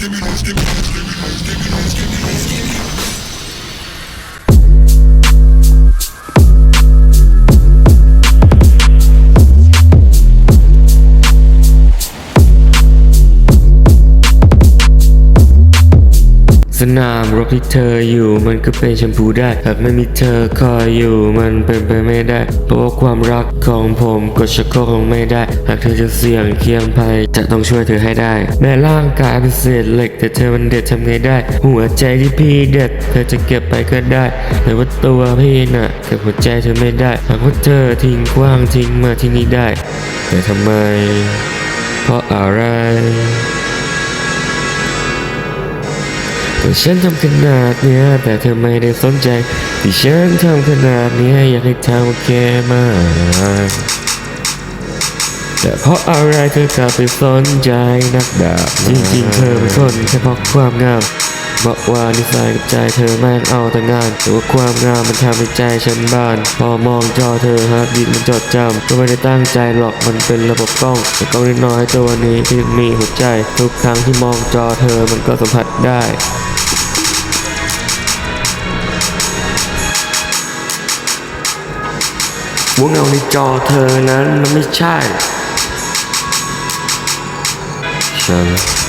skibidi, skibidi, skibidi, skibidi, skibidi, skibidi. สนามรบที่เธออยู่มันก็เป็นแชมพูได้หากไม่มีเธอคอยอยู่มันเป็นไปไม่ได้ เพราะว่าความรักของผมก็ชักก็คงไม่ได้ หากเธอจะเสี่ยงเคียงภัยจะต้องช่วยเธอให้ได้ แม้ร่างกายเป็นเศษเหล็กแต่เธอมันเด็ดทำไงได้ หัวใจที่พี่เด็ดเธอจะเก็บไปก็ได้แต่ว่าตัวพี่น่ะเก็บหัวใจเธอไม่ได้หากว่าเธอทิ้งกว้างทิ้งมาที่นี่ได้ แต่ทำไม เพราะอะไร แต่ฉันทำขนาดเนี้ยแต่เธอไม่ได้สนใจ ที่ฉันทำขนาดเนี้ยอยากให้เธอมาแค่มาก แต่เพราะอะไรเธอกลับไปสนใจนักดาบจริงๆเธอเป็นคนแค่เพราะความงาม บอกว่านิสัยกับใจเธอแม่งเอาแต่งาน แต่ว่าความงามมันทำให้ใจฉันบาน พอมองจอเธอฮาร์ดดิสมันจดจำก็ไม่ได้ตั้งใจหรอกมันเป็นระบบกล้อง แต่กล้องน้อยๆตัวนี้ที่มีหัวใจ ทุกครั้งที่มองจอเธอมันก็สัมผัสได้วงเงาในจอเธอนั้นมันไม่ใช่ ฉัน